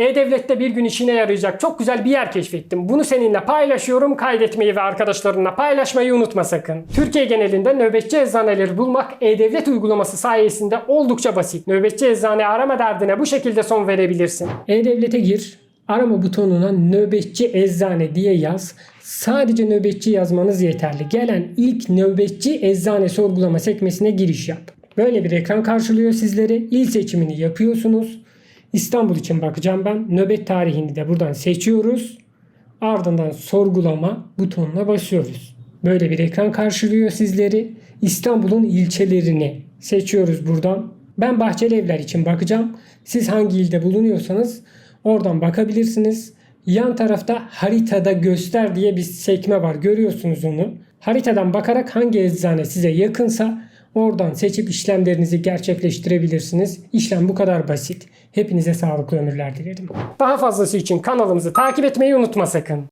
E-Devlet'te bir gün işine yarayacak çok güzel bir yer keşfettim. Bunu seninle paylaşıyorum. Kaydetmeyi ve arkadaşlarınla paylaşmayı unutma sakın. Türkiye genelinde nöbetçi eczaneleri bulmak E-Devlet uygulaması sayesinde oldukça basit. Nöbetçi eczane arama derdine bu şekilde son verebilirsin. E-Devlet'e gir. Arama butonuna nöbetçi eczane diye yaz. Sadece nöbetçi yazmanız yeterli. Gelen ilk nöbetçi eczane sorgulama sekmesine giriş yap. Böyle bir ekran karşılıyor sizleri. İl seçimini yapıyorsunuz. İstanbul için bakacağım ben. Nöbet tarihini de buradan seçiyoruz. Ardından sorgulama butonuna basıyoruz. Böyle bir ekran karşılıyor sizleri. İstanbul'un ilçelerini seçiyoruz buradan. Ben Bahçeli Evler için bakacağım. Siz hangi ilde bulunuyorsanız oradan bakabilirsiniz. Yan tarafta haritada göster diye bir sekme var. Görüyorsunuz onu. Haritadan bakarak hangi eczane size yakınsa oradan seçip işlemlerinizi gerçekleştirebilirsiniz. İşlem bu kadar basit. Hepinize sağlıklı ömürler dilerim. Daha fazlası için kanalımızı takip etmeyi unutma sakın.